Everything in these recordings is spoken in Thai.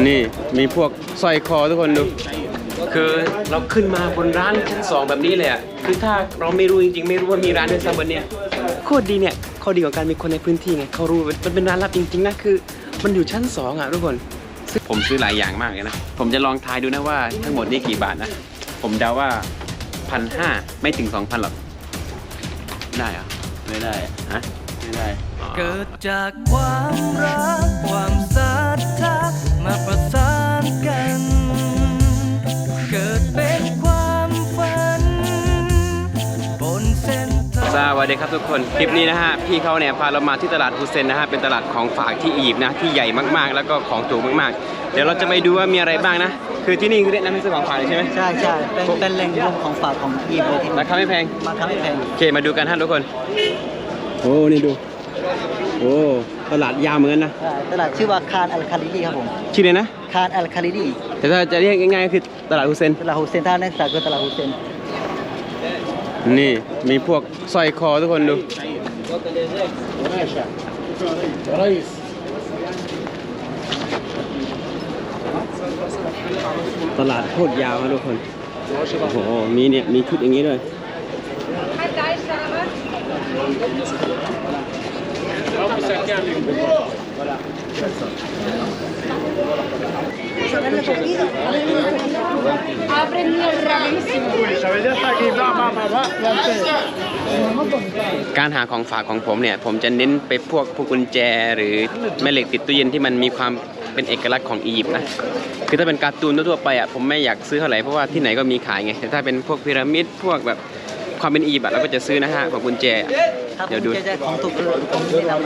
นี่มีพวกสร้อยคอทุกคนดู คือเราขึ้นมาบนร้านชั้นสองแบบนี้เลยอะคือถ้าเราไม่รู้จริงๆ ไม่รู้ว่ามีร้านด้วยซ้ำวันเนี้ยโคตรดีเนี่ยข้อดีของการมีคนในพื้นที่ไงเขารู้มันเป็นร้านลับจริงๆนะคือ มันอยู่ชั้นสองอะทุกคนซึ่งผมซื้อหลายอย่างมากเลยนะ ผมจะลองทายดูนะว่าทั้งหมดนี่กี่บาทนะ ผมเดาว่าพันห้าไม่ถึงสองพันหรอก ได้เหรอ ไม่ได้ฮะ ไม่ได้เกิดจากความรัก ความศรัทธามาประสานกัน เกิดเป็นความฝัน บนเส้นทาง สวัสดีครับทุกคนคลิปนี้นะฮะพี่เขาเนี่ยพาเรามาที่ตลาดฮุเซนนะฮะเป็นตลาดของฝากที่อียิปต์นะที่ใหญ่มากๆ แล้วก็ของถูกมากๆ เดี๋ยวเราจะไปดูว่ามีอะไรบ้างนะ คือที่นี่คือแนะนำให้ซื้อของฝากเลยใช่ไหมใช่ใช่เป็นเป็นแหล่งรวมของฝากของอียิปต์เลยที่ราคาไม่แพงมาทำให้แพง โอเคมาดูกันฮะทุกคน โอ้นี่ดู โอ้ตลาดยาวเหมือนกันนะใช่ตลาดชื่อว่าคานอัลคาลิดีครับผมชื่อเลยนะ คานอัลคาลิดีแต่ถ้าจะเรียกง่ายๆก็คือตลาดฮุเซน ตลาดฮุเซนท่านักศึกษาคือตลาดฮุเซนนี่มีพวกสร้อยคอทุกคนดู ตลาดโคตรยาวนะทุกคน โอ้โห มีเนี่ย มีชุดอย่างนี้ด้วย การหาของฝากของผมเนี่ย ผมจะเน้นไปพวกพวกกุญแจหรือแม่เหล็กติดตู้เย็นที่มันมีความเป็นเอกลักษณ์ของอียิปต์นะ คือถ้าเป็นการ์ตูนทั่วๆไปอะผมไม่อยากซื้อเท่าไหร่เพราะว่าที่ไหนก็มีขายไง แต่ถ้าเป็นพวกพีระมิดพวกแบบ ความเป็นอียิปต์อะเราก็จะซื้อนะฮะของกุญแจอะถ้าเดี๋ยวดูคุณจะได้ของถูกคือของที่เรา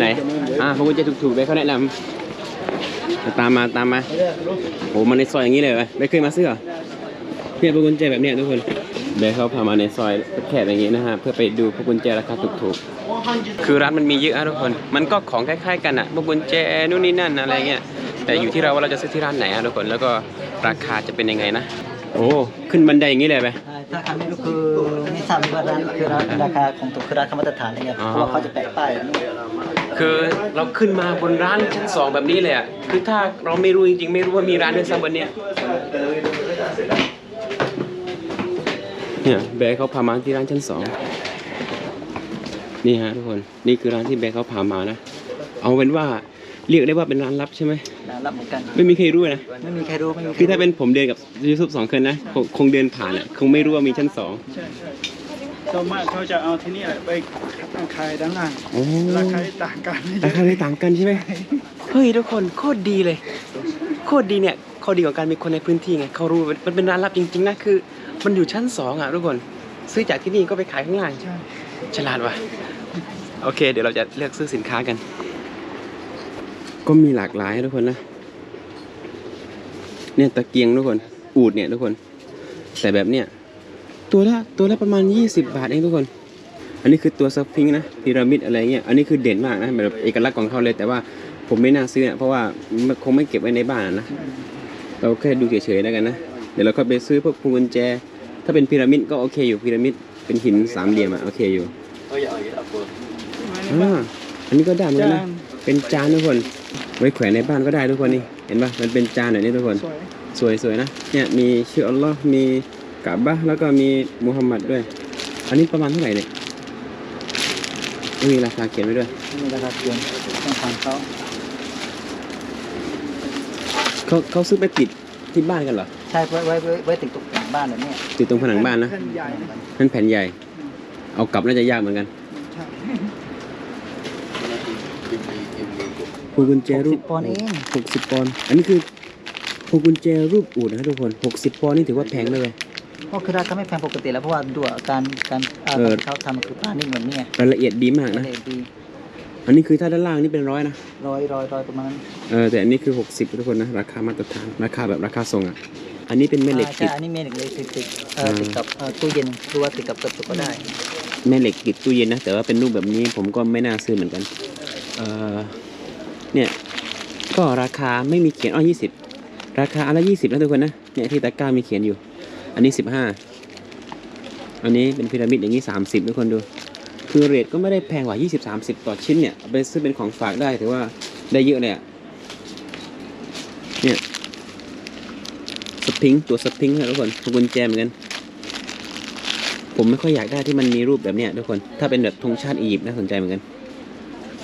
ไหน อ่าพวกกุญแจถูกๆเลยเขาแนะนำตามมาตามมาโอ้มาในซอยอย่างนี้เลยไหมไม่เคยมาซื้อเหรอเนี่ยพวกกุญแจแบบเนี้ยทุกคนเดี๋ยวเขาพามาในซอยแคบๆอย่างนี้นะฮะเพื่อไปดูพวกกุญแจราคาถูกๆ คือร้านมันมีเยอะอะทุกคน มันก็ของคล้ายๆกันอะพวกกุญแจนู่นนี่นั่นอะไรเงี้ย แต่อยู่ที่เราว่าเราจะซื้อที่ร้านไหนอะทุกคน แล้วก็ราคาจะเป็นยังไงนะ โอ้ ขึ้นบันไดอย่างนี้เลยไหมใช่ ถ้าใครไม่รู้คือไม่ทราบว่าร้านคือร้านราคาของถูกคือราคามาตรฐานอะไรเงี้ยอ๋อเพราะว่าเขาจะแปะป้ายแบบนี้คือเราขึ้นมาบนร้านชั้นสองแบบนี้เลยอะคือถ้าเราไม่รู้จริงๆไม่รู้ว่ามีร้านด้วยซ้ำวันเนี้ยเนี่ยแบร์เขาพามาที่ร้านชั้นสองนี่ฮะทุกคนนี่คือร้านที่แบร์เขาพามานะเอาเป็นว่าเรียกได้ว่าเป็นร้านลับใช่ไหมร้านรับเหมือนกัน ไม่มีใครรู้นะไม่มีใครรู้ไม่มีใรคือถ้าเป็นผมเดินกับ ยูซุปสองคนนะคงคงเดินผ่านอะคงไม่รู้ว่ามีชั้นสองส่วนมากเขาจะเอาที่นี่แหละไปขายด้านล่างโอ้ราคาต่างกันไม่เยราอะคาไม่ต่างกันใช่ไหมเฮ้ยทุกคนโคตรดีเลย โคตรดีเนี่ยข้อดีของการมีคนในพื้นที่ไงเขารู้มันเป็นร้านลับจริงๆนะคือ มันอยู่ชั้นสองอะทุกคนซื้อจากที่นี่ก็ไปขายข้างล่างใช่ฉลาดว่ะโอเค เดี๋ยวเราจะเลือกซื้อสินค้ากัน ก็มีหลากหลายทุกคนนะเนี่ยตะเกียงทุกคน อูดเนี่ยทุกคน แต่แบบเนี้ยตัวละตัวละประมาณ 20 บาทเองทุกคน อันนี้คือตัวสฟิงนะพีระมิดอะไรเงี้ยอันนี้คือเด่นมากนะแบบเอกลักษณ์ของเขาเลย แต่ว่าผมไม่น่าซื้อนะเพราะว่าคงไม่เก็บไว้ในบ้านนะเราแค่ดูเฉยๆแล้วกันนะเดี๋ยวเราก็ไปซื้อพวกพวงกุญแจ ถ้าเป็นพีระมิดก็โอเคอยู่พีระมิดเป็นหินสามเหลี่ยมอะโอเคอยู่อ่าอันนี้ก็ได้เหมือนกันนะเป็นจานทุกคน ไว้แขวนในบ้านก็ได้ทุกคนนี่เห็นปะมันเป็นจานแบบนี้ทุกคน สวยสวยๆนะ เนี่ยมีชื่ออัลลอฮ์มีกะบะห์แล้วก็มีมุฮัมมัดด้วย อันนี้ประมาณเท่าไหร่เนี่ยมีราคาเขียนไว้ด้วยมีราคาเกินต้องถามเขาเขาเขาซื้อไปติดที่บ้านกันเหรอ ใช่ไว้ไว้ไว้ไว้ติดตกแต่งบ้านแบบเนี้ยติดตรงผนังบ้านนะแผ่นใหญ่นะนั่นแผ่นใหญ่ เอากลับน่าจะยากเหมือนกันใช่พวงกุญแจรูสิปบปอนด์เองหกสิบปอนด์อันนี้คือ พวงกุญแจรูปอูดนะครับทุกคนหกสิบปอนด์นี่ถือว่าแพงเลยเว้ยก็คือราคาไม่แพงปกติแล้วเพราะว่าดูการการเอ่อเออเขาทำคือปลานิ่งแบบนี้ไงรายละเอียดดีมากนะ เลยดีอันนี้คือถ้าด้านล่างนี่เป็นร้อยนะ ร้อยร้อยร้อยประมาณเออแต่อันนี้คือ 60ทุกคนนะ ราคามาตรฐาน ราคาแบบราคาส่งอะ อันนี้เป็นแม่เหล็กอ่าติใช่ด อันนี้เมนเหล็กเลยติดติดเอ่ออ่าติดกับเอ่อตู้เย็นหรือว่าติดกับกระจกก็ได้แม่เหล็กติดตู้เย็นนะ แต่ว่าเป็นรูปแบบนี้ผมก็ไม่น่าซื้อเหมือนกัน เออเนี่ย ก็ราคาไม่มีเขียนอ้อยี่สิบ ราคาอันละยี่สิบนะทุกคนนะเนี่ยที่ตะกร้ามีเขียนอยู่ อันนี้สิบห้าอันนี้เป็นพีระมิดอย่างนี้สามสิบทุกคนดูคือเรทก็ไม่ได้แพงกว่ายี่สิบสามสิบต่อชิ้นเนี่ยเอาไปซื้อเป็นของฝากได้ถือว่าได้เยอะเลยอะเนี่ยสปริงตัวสปริงนะทุกคนพวงกุญแจเหมือนกันผมไม่ค่อยอยากได้ที่มันมีรูปแบบเนี้ยทุกคนถ้าเป็นแบบธงชาติอียิปต์น่าสนใจเหมือนกัน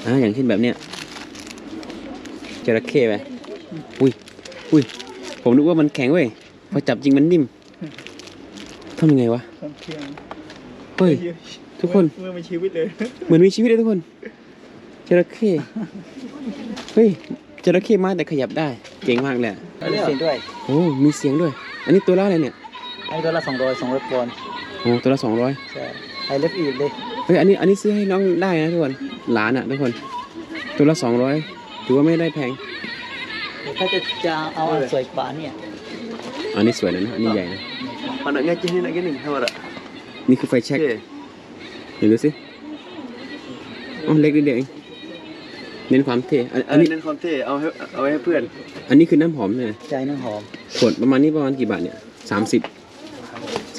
อ่าอย่างเช่นแบบเนี้ยจระเข้ไปอุ้ย อุ้ย ผมนึกว่ามันแข็งเว้ย พอจับจริงมันนิ่มทำยังไงวะความเพียงเฮ้ย ทุกคน เมื่อมีชีวิตเลย เหมือนมีชีวิตเลยทุกคน จระเข้ เฮ้ย จระเข้มาแต่ขยับได้ เก่งมากเลยอะมีเสียงด้วยโอ้ มีเสียงด้วย อันนี้ตัวละอะไรเนี่ย ไอ้ตัวละสองร้อยสองร้อยปอนด์โอ้ ตัวละสองร้อย ใช่ไอเล็บอีกเลยเฮ้ย อันนี้ อันนี้ซื้อให้น้องได้นะทุกคน หลานอะทุกคน ตัวละสองร้อยถือว่าไม่ได้แพง ถ้าจะจะเอาอันสวยกว่าเนี่ยอันนี้สวยนะนะอันนี้ใหญ่นะ Anaknya jenis nak gini, tahu tak? นี่คือไฟแช็ก Okey. เห็นดูสิอ๋อเล็กนิดเดียวเองเน้นความเท่อันอัน Ada นี้ dan konti, เอาให้เอาไว้ให้เพื่อนอันนี้คือน้ำหอมเลยนะใจน้ำหอม ขวดประมาณนี้ประมาณกี่บาทเนี่ยสามสิบ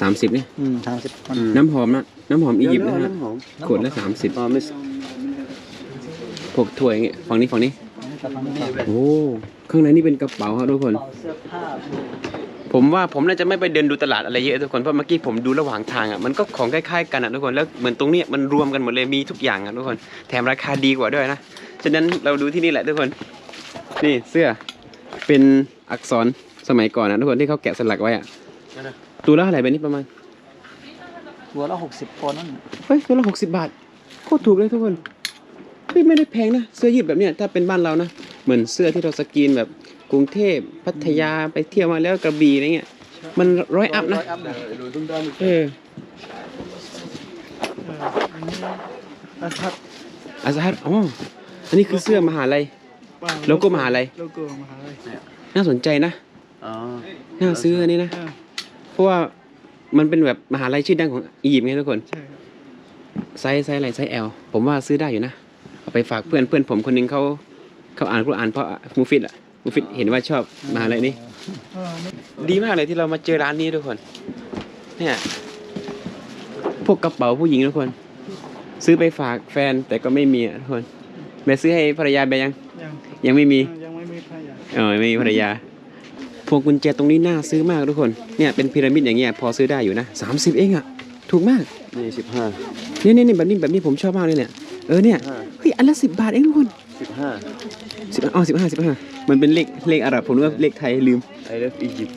สามสิบเนี่ย อืมสามสิบปอนด์น้ำหอมนะ น้ำหอมอียิปต์นะฮะน้ำหอมขวดละสามสิบอ๋อมิสพวกถ้วยอย่างเงี้ย ฝั่งนี้ฝั่งนี้ กระเป๋าเป๋าโอ้ข้างในนี่เป็นกระเป๋าครับทุกคนเสื้อผ้าผมว่าผมน่าจะไม่ไปเดินดูตลาดอะไรเยอะทุกคนเพราะเมื่อกี้ผมดูระหว่างทางอะมันก็ของคล้ายๆกันอะทุกคนแล้วเหมือนตรงเนี้ยมันรวมกันหมดเลยมีทุกอย่างอะทุกคนแถมราคาดีกว่าด้วยนะฉะนั้นเราดูที่นี่แหละทุกคนนี่เสื้อเป็นอักษรสมัยก่อนนะทุกคนที่เขาแกะสลักไว้อะตัวละเท่าไหร่แบบนี้ประมาณตัวละหกสิบปอนด์นั่นเฮ้ยตัวละหกสิบบาทโคตรถูกเลยทุกคน เฮ้ยไม่ได้แพงนะ เสื้อยืดแบบเนี้ยถ้าเป็นบ้านเรานะ เหมือนเสื้อที่เราสกรีนแบบกรุงเทพพัทยาไปเที่ยวมาแล้วกระบี่อะไรเงี้ย มันร้อยอัพนะเอออาทัดอาซาฮัดอ๋ออันนี้คือเสื้อมหาลัย โลโก้มหาลัย โลโก้มหาลัยน่าสนใจนะ อ๋อ น่าซื้ออันนี้นะ อ่าเพราะว่ามันเป็นแบบมหาลัยชื่อดังของอียิปต์ไงทุกคน ใช่ครับไซส์ไซส์อะไรไซส์ L ผมว่าซื้อได้อยู่นะ เอาไปฝากเพื่อนเพื่อนผมคนหนึงเขาเขาอ่านกุรอานเพราะมูฟิดอะมูฟิดเห็นว่าชอบมหาลัยนี้อ่าไม่ดีมากเลยที่เรามาเจอร้านนี้ทุกคน เนี่ย พวกกระเป๋าผู้หญิงทุกคน ซื้อไปฝากแฟนแต่ก็ไม่มีอะทุกคนแม่ซื้อให้ภรรยาไปยัง ยังยังไม่มียังไม่มีพยานเออไม่มีภรรยาพวงกุญแจตรงนี้น่าซื้อมากทุกคน เนี่ยเป็นพีระมิดอย่างเงี้ยพอซื้อได้อยู่นะสามสิบเองอะถูกมากนี่สิบห้าเนี่ยเนี่ยเนี่ยแบบนี้แบบนี้ผมชอบมากเลยเนี่ย เออเนี่ยเฮ้ย อันละสิบบาทเองทุกคนสิบห้าสิบอ๋อสิบห้าสิบห้ามันเป็นเลขเลขอาหรับผมนึกว่าเลขไทยลืม I love Egypt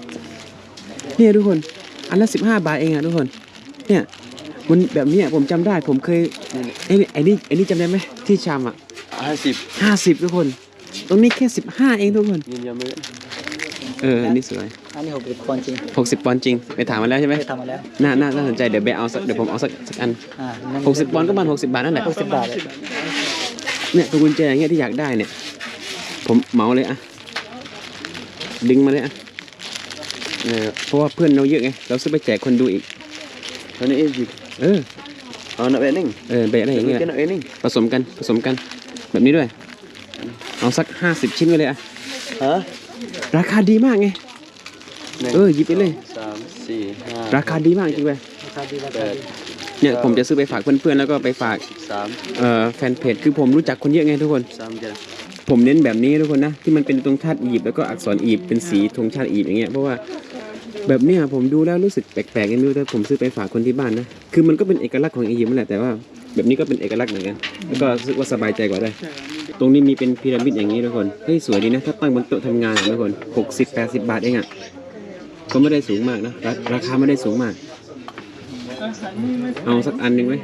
เนี่ยทุกคน อันละสิบห้าบาทเองอะทุกคน เนี่ยมันแบบเนี้ยผมจำได้ผมเคยไอ้นี่ไอ้นี่ไอ้นี่จำได้ไหมที่ชามอะห้าสิบห้าสิบทุกคน ตรงนี้แค่สิบห้าเองทุกคน ยืนยันไหมเอออันนี้สวยอันนี้หกสิบปอนด์จริงหกสิบปอนด์จริงไปถามมาแล้วใช่ไหมเคยทำมาแล้วน่าน่าน่าสนใจเดี๋ยวไปเอาสักเดี๋ยวผมเอาสักสักอันอ่าหกสิบปอนด์ก็ประมาณหกสิบบาทนั่นแหละ หกสิบบาทเลย เนี่ยตัวกุญแจอย่างเงี้ยที่อยากได้เนี่ย ผมเหมาเลยอะดึงมาเลยอะเออเพราะว่าเพื่อนเราเยอะไง เราซื้อไปแจกคนดูอีกตอนนี้ Egypt เออเอาหนักแบบนี้เออแบะอะไรอย่างเงี้ยหนักแบบนี้ผสมกันผสมกัน แบบนี้ด้วย เอาสักห้าสิบชิ้นไปเลยอะฮะราคาดีมากไงเออหยิบไปเลยสามสี่ห้าราคาดีมากจริงไปราคาดีราคาดี เนี่ยผมจะซื้อไปฝากเพื่อนๆแล้วก็ไปฝากสามเอ่อแฟนเพจคือผมรู้จักคนเยอะไงทุกคน สามจะผมเน้นแบบนี้ทุกคนนะที่มันเป็นธงชาติอียิปต์แล้วก็อักษรอียิปต์เป็นสีธงชาติอียิปต์อย่างเงี้ยเพราะว่าแบบเนี้ยผมดูแล้วรู้สึกแปลกๆยังไม่รู้แต่ผมซื้อไปฝากคนที่บ้านนะคือมันก็เป็นเอกลักษณ์ของอียิปต์นั่นแหละแต่ว่า แบบนี้ก็เป็นเอกลักษณ์เหมือนกันแล้วก็รู้สึกว่าสบายใจกว่าด้วยใช่ครับมีตรงนี้มีเป็นพีระมิดอย่างนี้ทุกคนเฮ้ยสวยดีนะถ้าตั้งบนโต๊ะทำงานอะทุกคนหกสิบแปดสิบบาทเองอะก็ไม่ได้สูงมากนะราราคาไม่ได้สูงมาก เอาสักอันหนึ่งไหม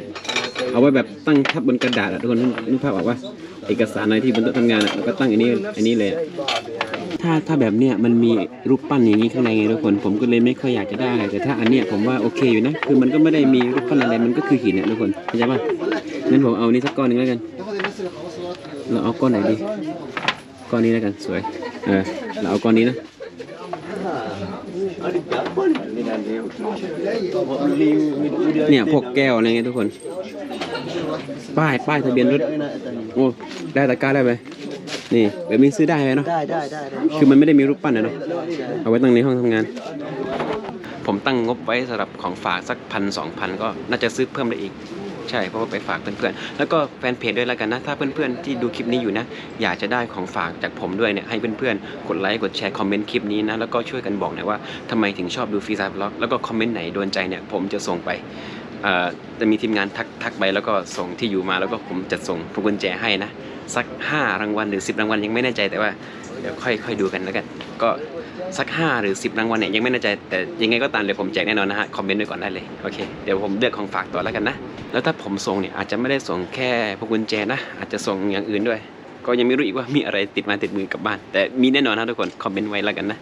เอาไว้แบบตั้งทับบนกระดาษอะทุกคนนึกภาพออกว่าเอกสารอะไรที่บนโต๊ะทำงานอะแล้วก็ตั้งอันนี้อันนี้เลยอะถ้าถ้าแบบเนี้ยมันมีรูปปั้นอย่างนี้ข้างในไงทุกคนผมก็เลยไม่ค่อยอยากจะได้แต่ถ้าอันเนี้ยผมว่าโอเคอยู่นะคือมันก็ไม่ได้มีรูปปั้นอะไรมันก็คือหินอะทุกคนเข้าใจป่ะงั้นผมเอานี้สักก้อนหนึ่งแล้วกันเราเอาก้อนไหนดีก้อนนี้แล้วกันสวยเออเราเอาก้อนนี้นะ เนี่ยพวกแก้วอะไรเงี้ยทุกคน ป้ายป้ายทะเบียนรถโอ้ได้ตะกร้าได้ไหมนี่แบบนี้ซื้อได้ไหมเนาะได้ได้ได้ได้คือมันไม่ได้มีรูปปั้นนะเนาะเอาไว้ตั้งในห้องทำงาน ผมตั้งงบไว้สำหรับของฝากสักพันสองพันก็น่าจะซื้อเพิ่มได้อีก ใช่เพราะว่าไปฝากเพื่อนๆแล้วก็แฟนเพจด้วยแล้วกันนะ ถ้าเพื่อนๆที่ดูคลิปนี้อยู่นะ อยากจะได้ของฝากจากผมด้วยเนี่ยให้เพื่อนๆกดไลค์กดแชร์คอมเมนต์คลิปนี้นะแล้วก็ช่วยกันบอกหน่อยว่าทำไมถึงชอบดูฟรีไซด์บล็อกแล้วก็คอมเมนต์ไหนโดนใจเนี่ยผมจะส่งไปเอ่อจะมีทีมงานทักทักไปแล้วก็ส่งที่อยู่มาแล้วก็ผมจะส่งพวกกุญแจให้นะ สัก 5 รางวัลหรือ 10 รางวัลยังไม่แน่ใจแต่ว่าเดี๋ยวค่อยค่อยดูกันแล้วกัน ก็สัก 5 หรือ 10 รางวัลเนี่ยยังไม่แน่ใจแต่ยังไงก็ตามเดี๋ยวผมแจกแน่นอนนะฮะคอมเมนต์ไว้ก่อนได้เลยโอเคเดี๋ยวผมเลือกของฝากต่อแล้วกันนะแล้วถ้าผมส่งเนี่ยอาจจะไม่ได้ส่งแค่พวงกุญแจนะอาจจะส่งอย่างอื่นด้วย ก็ยังไม่รู้อีกว่ามีอะไรติดมาติดมือกลับบ้าน แต่มีแน่นอนนะทุกคนคอมเมนต์ไว้แล้วกันนะ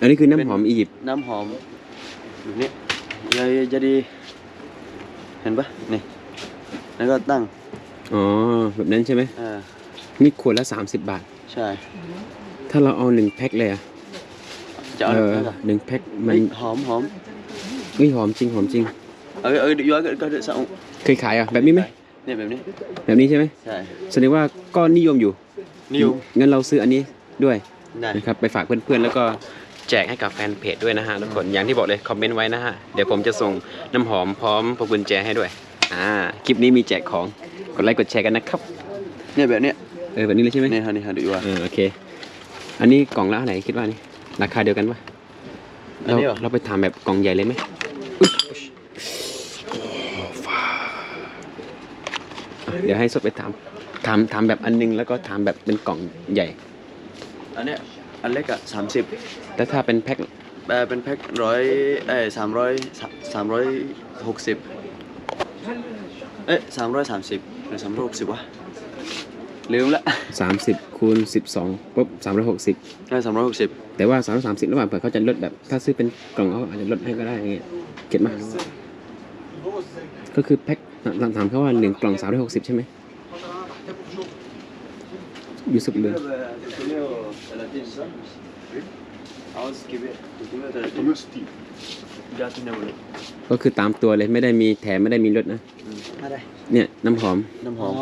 อันนี้คือน้ำหอมอียิปต์น้ำหอมแบบนี้ยายจะดี เห็นปะนี่แล้วก็ตั้งอ๋อแบบนั้นใช่ไหมเออ นี่ขวดละ 30 บาท ใช่ ถ้าเราเอาหนึ่งแพ็คเลยอะจะเอาเออแบบนั้นเหรอหนึ่งแพ็คมัเฮ้นยหอมหอมเฮ้ยหอมจริงหอมจริง เออเออเดี๋ยวย้อยก็ก็เดี๋ยวสั่งเคยขายอะแบบนี้ไหมเนี่ยแบบนี้แบบนี้ใช่ไหมใช่แสดงว่าก็นิยมอยู่นิวงั้นเราซื้ออันนี้ด้วยได้นะครับไปฝากเพื่อนๆแล้วก็แจกให้กับแฟนเพจด้วยนะฮะทุกคนอย่างที่บอกเลยคอมเมนต์ไว้นะฮะเดี๋ยวผมจะส่งน้ำหอมพร้อมพวงกุญแจให้ด้วยอ่าคลิปนี้มีแจกของกดไลค์กดแชร์กันนะครับเนี่ยแบบเนี้ย เออแบบนี้เลยใช่ไหมเนี่ยฮะนี่ฮะดูว่าเออโอเค อันนี้กล่องละเท่าไหร่คิดว่านี่ราคาเดียวกันปะอันเรานี้เหรอ เราไปถามแบบกล่องใหญ่เลยไหมอุ๊ยอะเดี๋ยวให้สดไปถามถามถามแบบอันนึงแล้วก็ถามแบบเป็นกล่องใหญ่ อันเนี้ยอันเล็กอะสามสิบแต่ถ้าเป็นแพ็คเออเป็นแพ็คร้อยเอ้ยสามร้อยสามร้อยหกสิบเอ๊ะสามร้อยสามสิบหรือสามร้อยหกสิบวะ ลืมละ30คูณ12ปุ๊บ360เออสามร้อยหกสิบแต่ว่า330ระหว่างเผื่อเขาจะลดแบบ ถ้าซื้อเป็นกล่องเขาอาจจะลดให้ก็ได้อย่างเงี้ยเก็ตมาก็คือแพ็คถามถามเขาว่าหนึ่งกล่อง360ใช่ไหมยูสุบเลยก็ คือตามตัวเลยไม่ได้มีแถมไม่ได้มีลดนะ อะไรเนี่ยน้ำหอม น้ำหอ๋ออม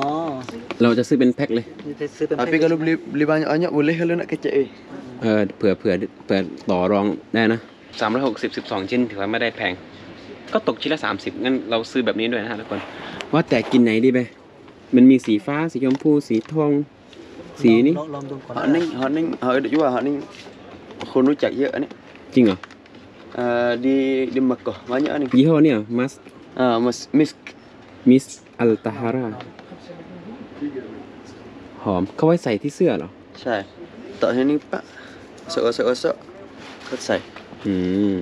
เราจะซื้อเป็นแพ็คเลย นี่ไปซื้อเป็น tapi kalau beli beli banyak-banyak boleh kalau nak kecek eh เออเผื่อเผื่อเผื่อต่อรองได้นะสามร้อยหกสิบสิบสองชิ้นถือว่าไม่ได้แพง ก็ตกชิ้นละสามสิบงั้นเราซื้อแบบนี้ด้วยนะฮะทุกคน ว่าแต่กินไหนดีไปมันมีสีฟ้าสีชมพูสีทอง สีนี้ลองลองดูก่อน họ ninh họ ninh họ được juga họ ninh không รู้จักเยอะอันนี้จริงเหรอ เอ่อ di di Mekah banyak nih ยี่ห้อเนี่ยมัสอ่า mas misk มิสอัลตาฮาราหอมเขาไว้ใส่ที่เสื้อเหรอ ใช่ต่อที่นี่ปะสกสกสกก็ใส่ อืม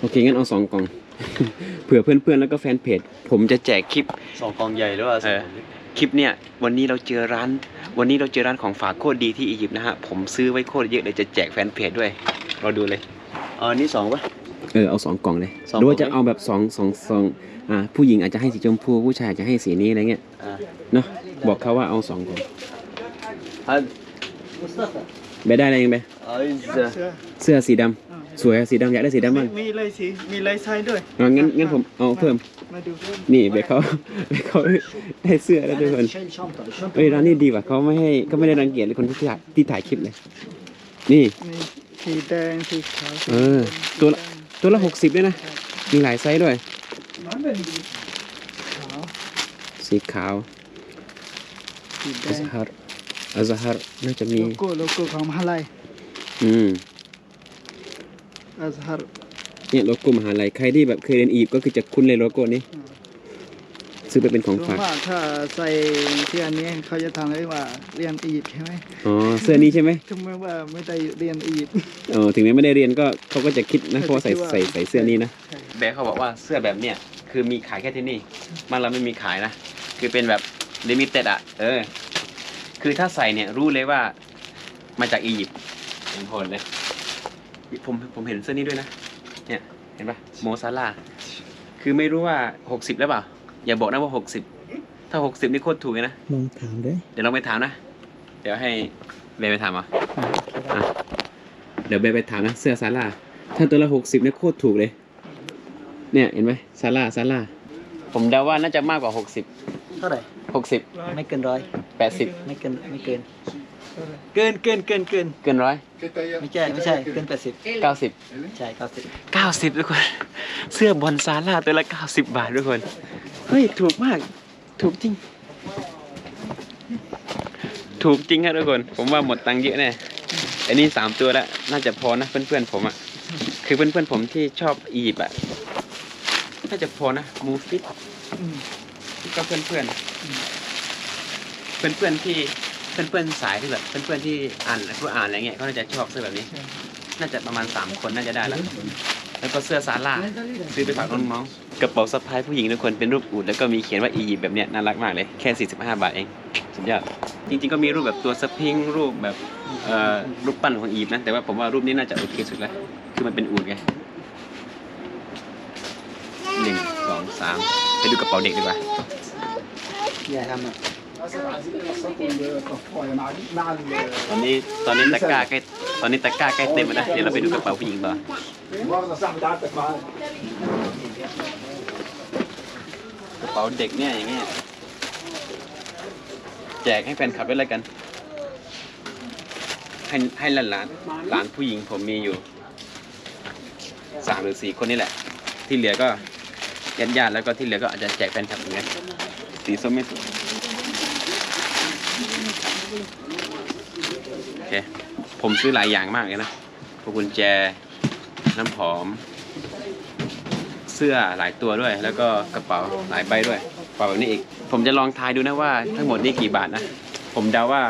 โอเค งั้นเอาสองกล่อง เผื่อเพื่อนๆ แล้วก็แฟนเพจ ผมจะแจกคลิปสองกองใหญ่หรือว่าเออคลิปเนี่ย วันนี้เราเจอร้าน วันนี้เราเจอร้านของฝากโคตรดีที่อียิปต์นะฮะ ผมซื้อไว้โคตรเยอะเลยจะแจกแฟนเพจด้วย เราดูเลย อ๋ออันนี้สองปะ เออเอาสองกล่องเลยสองหรือว่าจะกล่องไหม เอาแบบสองสองสองอ่าผู้หญิงอาจจะให้สีชมพูผู้ชายอาจจะให้สีนี้อะไรเงี้ยอ่าเนาะบอกเขาว่าเอาสองกล่องฮันไปได้อะไรยังไปอ๋ออิซะเสื้อเสื้อสีดำสวยอะสีดำอยากได้สีดำมีบ้างมีลายสีมีลายไซด์ด้วย อะงั้นงั้นผมเอาเพิ่มมาดูเพิ่มนี่เบคเขาเบคเขาได้เสื้อแล้วทุกคนเอ้ยร้านนี้ดีว่ะเขาไม่ให้เขาไม่ได้รังเกียจเลยคนที่ถ่ายที่ถ่ายคลิปเลย นี่มี สีแดงสีขาวสีเออ ตัวละตัวละหกสิบด้วยนะ มีหลายไซส์ด้วยขาวสีขาวสีแดอังซฮาร์อัซฮาร์น่าจะมี โลโก้โลโก้ของมหาลัยอืม อัซฮาร์เนี่ยโลโก้มหาลัยใครที่แบบเคยเรียนอียิปต์ก็คือจะคุ้นเลยโลโก้นี้ ซื้อไปเป็นของส่วนฝากมากถ้าใส่ที่อันนี้เขาจะทำให้ว่าเรียนอียิปต์ใช่ไหมอ๋อเสื้อนี้ใช่ไหมถึงแม้ว่าไม่ได้เรียนอียิปต์อ๋อถึงแม้ไม่ได้เรียนก็เขาก็จะคิดนะเพราะว่าใส่คิดว่าใส่ใส่เสื้อนี้นะแบร์เขาบอกว่าเสื้อแบบเนี้ยคือมีขายแค่ที่นี่มันเราไม่มีขายนะคือเป็นแบบลิมิเต็ดอะเออ คือถ้าใส่เนี่ยรู้เลยว่ามาจากอียิปต์เห็นผลเลยผมผมเห็นเสื้อนี้ด้วยนะ เนี่ยเห็นปะโมซาร่าคือไม่รู้ว่าหกสิบแล้วเปล่า อย่าบอกนะว่าหกสิบถ้าหกสิบนี่โคตรถูกเลยนะ ลองถามด้วยเดี๋ยวเราไปถามนะ เดี๋ยวให้เบย์ไปถามอะ อะเดี๋ยวเบย์ไปถามนะ เสื้อซาร่าถ้าตัวละหกสิบเนี่ยโคตรถูกเลย เนี่ยเห็นไหมซาร่าซาร่าผมเดาว่าน่าจะมากกว่าหกสิบเท่าไหร่หกสิบไม่เกินร้อยแปดสิบไม่เกินไม่เกิน เกินเกินเกินเกินเกินร้อย ไม่ใช่ไม่ใช่เกินแปดสิบเก้าสิบใช่เก้าสิบเก้าสิบทุกคน เสื้อบอลซาร่าตัวละเก้าสิบบาททุกคน เฮ้ย ถูกมาก ถูกจริง ถูกจริงครับทุกคน ผมว่าหมดตังค์เยอะแน่อันนี้สามตัวแล้ว น่าจะพอนะเพื่อนๆผมอะคือเพื่อนๆผมที่ชอบอียิปต์อะน่าจะพอนะมูฟิตก็เพื่อนๆ เพื่อนๆที่เพื่อนๆสายที่แบบเพื่อนๆที่อ่านผู้อ่านอะไรเงี้ยเขาน่าจะชอบเสื้อแบบนี้ น่าจะประมาณสามคนน่าจะได้แล้ว แล้วก็เสื้อซาร่าซื้อไปฝากน้องๆกระเป๋าสะพายผู้หญิงทุกคนเป็นรูปอูฐแล้วก็มีเขียนว่าอียิปต์แบบเนี้ยน่ารักมากเลยแค่ 45 บาทเองสุดยอดจริงๆก็มีรูปแบบตัวสพิงค์รูปแบบเอ่อรูปปั้นของอียิปต์นะแต่ว่าผมว่ารูปนี้น่าจะโอเคสุดแล้วคือมันเป็นอูฐไงหนึ่งสองสามไปดูกระเป๋าเด็กดีกว่าอย่าทำอะตอนนี้ตอนนี้ตะกร้าใกล้ตอนนี้ตะกร้าใกล้เต็มแล้วนะเดี๋ยวเราไปดูกระเป๋าผู้หญิงต่อ กระเป๋าเด็กเนี่ยอย่างเงี้ยแจกให้แฟนคลับด้วยแล้วกัน ให้ให้หลานหลานหลานผู้หญิงผมมีอยู่สามหรือสี่คนนี่แหละ ที่เหลือก็ญาติญาติแล้วก็ที่เหลือก็อาจจะแจกแฟนคลับเหมือนกันสีส้มไม่สวยโอเคผมซื้อหลายอย่างมากเลยนะพวกกุญแจ น้ำหอม เสื้อหลายตัวด้วย แล้วก็กระเป๋าหลายใบด้วยกระเป๋าแบบนี้อีก ผมจะลองทายดูนะว่าทั้งหมดนี่กี่บาทนะ ผมเดาว่า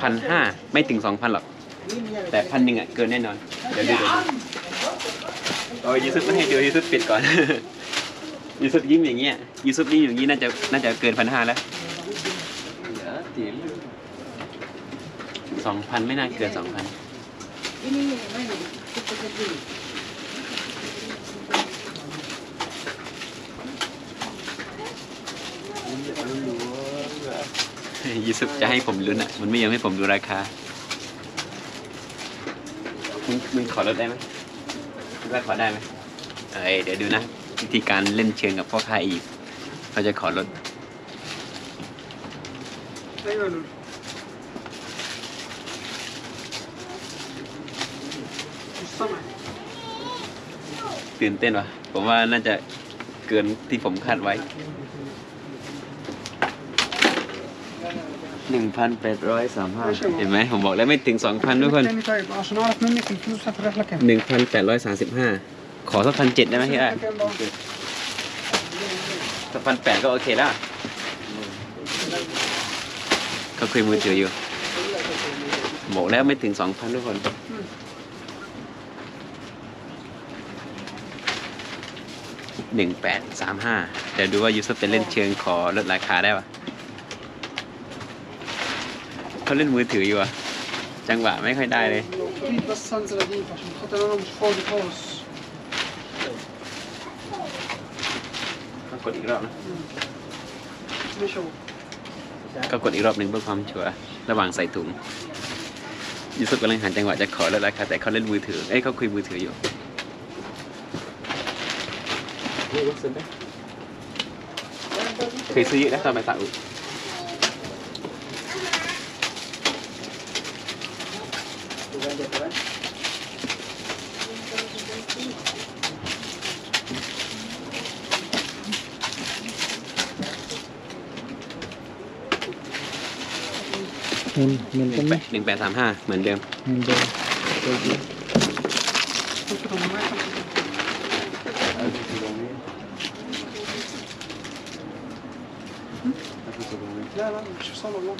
พันห้าไม่ถึงสองพันหรอก แต่พันหนึ่งอะเกินแน่นอน เดี๋ยวดูเดี๋ยวดูโอ้ยยูซุปไม่ให้ดูยูซุปปิดก่อน ยูซุปยิ้มอย่างเงี้ยยูซุปยิ้มอย่างงี้น่าจะน่าจะเกินพันห้าแล้วสองพันไม่น่าเกินสองพัน ยูซุปจะให้ผมลุ้นอะ มันไม่ยอมให้ผมดูราคา มึงมึงขอลดได้ไหมคิดว่าขอได้ไหมเอ้ยเดี๋ยวดูนะ วิธีการเล่นเชิงกับพ่อค้าอีกเขาจะขอลดตื่นเต้นวะผมว่าน่าจะเกินที่ผมคาดไว้ หนึ่งพันแปดร้อยสามห้า เห็นไหมผมบอกแล้วไม่ถึงสองพันทุกคน تاني طيب عشان اعرف منك الفلوس هتروح لك كام หนึ่งพันแปดร้อยสามสิบห้าขอสักพันเจ็ดได้ไหมพี่อ่ะ كام بقى สักพันแปดก็โอเคแล้วก็คุยมือถืออยู่ บอกแล้วไม่ถึงสองพันทุกคน หนึ่งแปดสามห้าเดี๋ยวดูว่ายูซุปจะเล่นเชิงขอลดราคาได้ปะ เขาเล่นมือถืออยู่อะจังหวะไม่ค่อยได้เลย กดอีกรอบนะก็กดอีกรอบหนึ่งเพื่อความชัวรระหว่างใส่ถุงยูสุกกำลังหันจังหวะจะขอแล้วราคาแต่เขาเล่นมือถือ เอ้ยเขาคุยมือถืออยู่เคยซื้อนะตอนไปซาอุ เงินเงิน ห ต้ นึ่ น ง ไห แป ม ดหนึ่งแปดสามห้าเหมือนเดิม เงินเดิม كنت 850 لا لا مش وصل والله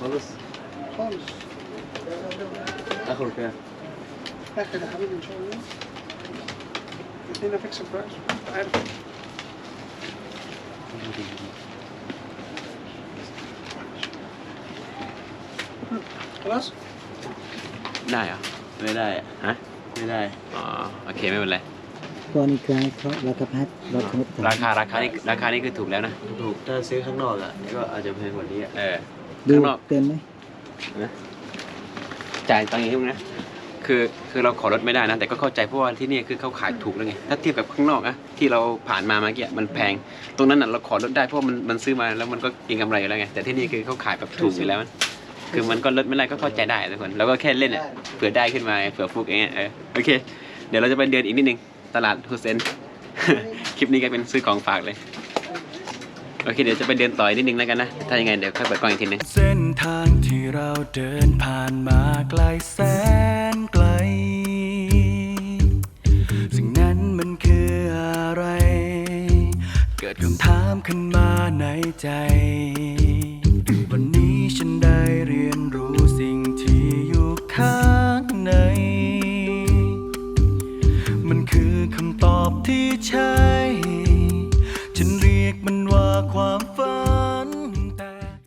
خلص خالص اخر كام اخر يا حبيبي ان شاء الله هنا فيكس برايس عارف plus ได้เหรอ ไม่ได้อะฮะ ไม่ได้ อ๋อ โอเค ไม่เป็นไร ตัวนี้คือเขาราคาพัดรถคราคาราคานี่ราคานี่คือถูกแล้วนะ ถูกถ้าซื้อข้างนอกอะนี่ก็อาจจะแพงกว่านี้อะ เออข้างนอก เกินไหมนะจ่ายตังค์อย่างมนะ คือคือเราขอลดไม่ได้นะ แต่ก็เข้าใจเพราะว่าที่นี่คือเขาขายถูกแล้วไง ถ้าเทียบกับข้างนอกอะที่เราผ่านมาเมื่อกี้มันแพง ตรงนั้นน่ะเราขอลดได้เพราะมันมันซื้อมาแล้วมันก็กินกำไรอยู่แล้วไง แต่ที่นี่คือเขาขายแบบถูกอยู่แล้วมัน คือมันก็ลดไม่ได้ก็เข้าใจได้ทุกคนเราก็แค่เล่นอะเผื่อได้ขึ้นมาเผื่อฟุกอย่างเงี้ยเออโอเค เดี๋ยวเราจะไปเดินอีกนิดนึงตลาดฮุเซนคลิปนี้ก็เป็นซื้อของฝากเลยโอเคเดี๋ยวจะไปเดินต่อยนิดนึงแล้วกันนะ ถ้ายังไงเดี๋ยวค่อยเปิดกล้องอีกทีนึงเส้นทางที่เราเดินผ่านมาไกลแสนไกล สิ่งนั้นมันคืออะไร เกิดคำถามขึ้นมาในใจ วันนี้ฉันได้เรียน มันคื